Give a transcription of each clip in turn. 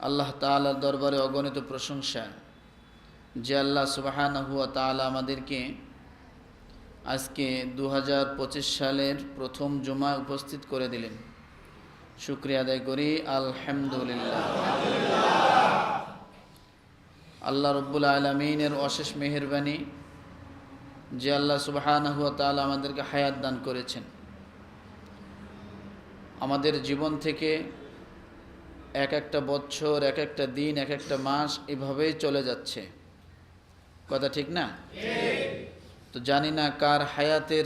আল্লাহ তালার দরবারে অগণিত প্রশংসা। যে আল্লাহ সুবাহানহু তাআলা আমাদেরকে আজকে দু হাজার পঁচিশ সালের প্রথম জুমা উপস্থিত করে দিলেন। শুক্রিয়া আদায় করি। আলহামদুলিল্লাহ। আল্লাহ রব্বুল আলমিনের অশেষ মেহরবানি যে আল্লাহ সুবাহানহু তাআলা আমাদেরকে হায়াত দান করেছেন। আমাদের জীবন থেকে এক একটা বছর এক একটা দিন এক একটা মাস এভাবেই চলে যাচ্ছে। কথা ঠিক না? তো জানি না কার হায়াতের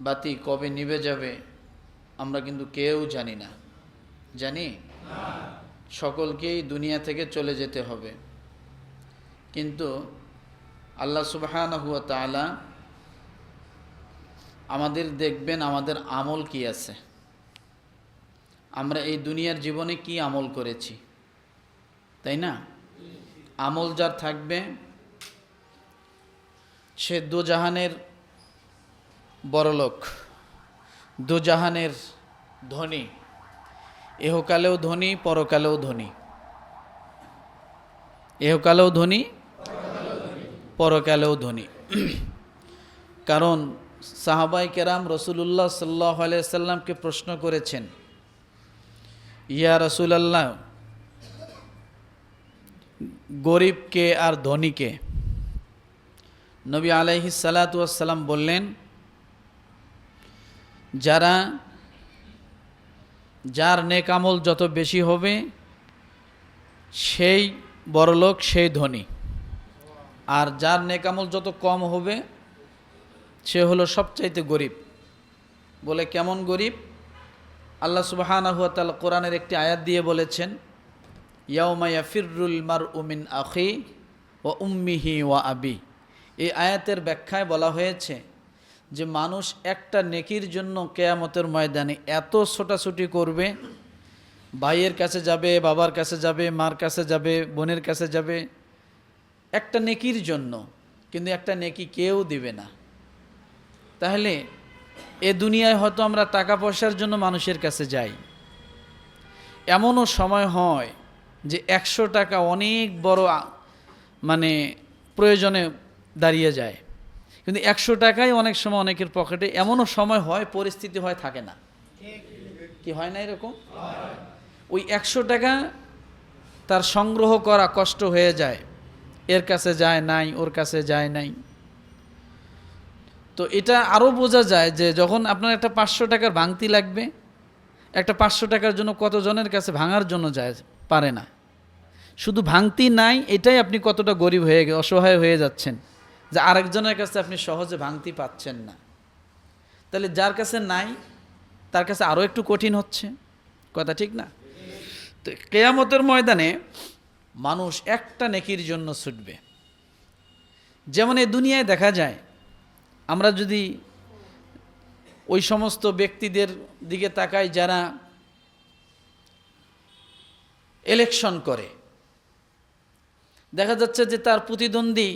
বাতি কবে নিভে যাবে আমরা কিন্তু কেউ জানি না। জানি? সকলকেই দুনিয়া থেকে চলে যেতে হবে। কিন্তু আল্লাহ সুবাহানহুয়া তাআলা আমাদের দেখবেন আমাদের আমল কি আছে? আমরা এই দুনিয়ার জীবনে কি আমল করেছি? তাই না? আমল যার থাকবে, সে দুজাহানের বড়লোক, দুজাহানের ধনী, এহকালেও ধনী, পরকালেও ধনী। এহকালেও ধনী, পরকালেও ধনী। কারণ সাহাবাই কেরাম রসুল্লাহ সাল্লাহ আলিয়া সাল্লামকে প্রশ্ন করেছেন ইয়া রসুলাল্লাহ, গরিবকে আর ধনীকে। নবী আলাইহি সালাতাম বললেন, যারা, যার নেকামল যত বেশি হবে, সেই বড়লোক সেই ধনী। আর যার নেকামল যত কম হবে, সে হলো সবচাইতে গরিব। বলে কেমন গরিব? আল্লাহ সুবাহানাহুয়া তাল কোরআনের একটি আয়াত দিয়ে বলেছেন ইয়াউমায়া ফিররুল মার উমিন আখি ও উম্মিহি ওয়া আবি। এই আয়াতের ব্যাখ্যায় বলা হয়েছে যে মানুষ একটা নেকির জন্য কেয়ামতের ময়দানে এত ছোটাছুটি করবে, ভাইয়ের কাছে যাবে, বাবার কাছে যাবে, মার কাছে যাবে, বোনের কাছে যাবে, একটা নেকির জন্য, কিন্তু একটা নেকি কেউ দিবে না। তাহলে এ দুনিয়ায় হয়তো আমরা টাকা পয়সার জন্য মানুষের কাছে যাই। এমনও সময় হয় যে একশো টাকা অনেক বড় মানে প্রয়োজনে দাঁড়িয়ে যায়। কিন্তু একশো টাকাই অনেক সময় অনেকের পকেটে, এমনও সময় হয় পরিস্থিতি হয় থাকে না। কি হয় না এরকম? ওই একশো টাকা তার সংগ্রহ করা কষ্ট হয়ে যায়। এর কাছে যায় নাই, ওর কাছে যায় নাই। তো এটা আরও বোঝা যায় যে যখন আপনার একটা পাঁচশো টাকার ভাঙতি লাগবে, একটা পাঁচশো টাকার জন্য কতজনের কাছে ভাঙার জন্য যায় পারে না। শুধু ভাঙতি নাই, এটাই আপনি কতটা গরিব হয়ে অসহায় হয়ে যাচ্ছেন যে আরেকজনের কাছে আপনি সহজে ভাঙতি পাচ্ছেন না। তাহলে যার কাছে নাই, তার কাছে আরও একটু কঠিন হচ্ছে। কথা ঠিক না? তো কেয়ামতের ময়দানে মানুষ একটা নেকির জন্য ছুটবে। যেমন এই দুনিয়ায় দেখা যায় আমরা যদি ওই সমস্ত ব্যক্তিদের দিকে তাকাই যারা ইলেকশন করে, দেখা যাচ্ছে যে তার প্রতিদ্বন্দ্বী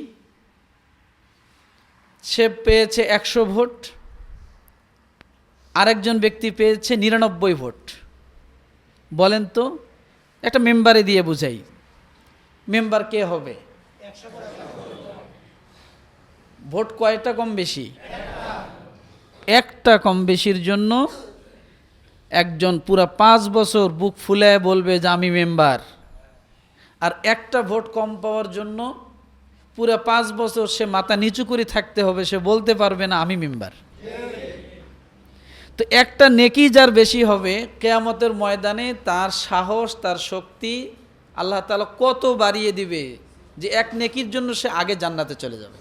সে পেয়েছে একশো ভোট, আরেকজন ব্যক্তি পেয়েছে নিরানব্বই ভোট। বলেন তো, একটা মেম্বারে দিয়ে বুঝাই মেম্বার কে হবে? ভোট কয়টা কম বেশি? একটা কম বেশির জন্য একজন পুরা পাঁচ বছর বুক ফুলে বলবে যে আমি মেম্বার। আর একটা ভোট কম পাওয়ার জন্য পুরা পাঁচ বছর সে মাথা নিচু করে থাকতে হবে, সে বলতে পারবে না, আমি মেম্বার। তো একটা নেকি যার বেশি হবে, কেয়ামতের ময়দানে তার সাহস, তার শক্তি আল্লাহ তালা কত বাড়িয়ে দিবে যে এক নেকির জন্য সে আগে জান্নাতে চলে যাবে।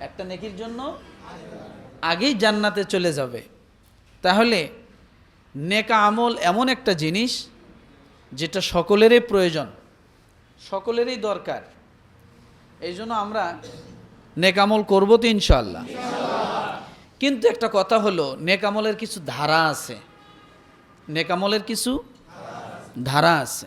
একটা নেকির জন্য আগেই জান্নাতে চলে যাবে। তাহলে নেকা আমল এমন একটা জিনিস যেটা সকলেরই প্রয়োজন, সকলেরই দরকার। এই জন্য আমরা নেকামল করব তো ইনশাল্লাহ কিন্তু একটা কথা হলো নেকামলের কিছু ধারা আছে। নেকামলের কিছু ধারা আছে।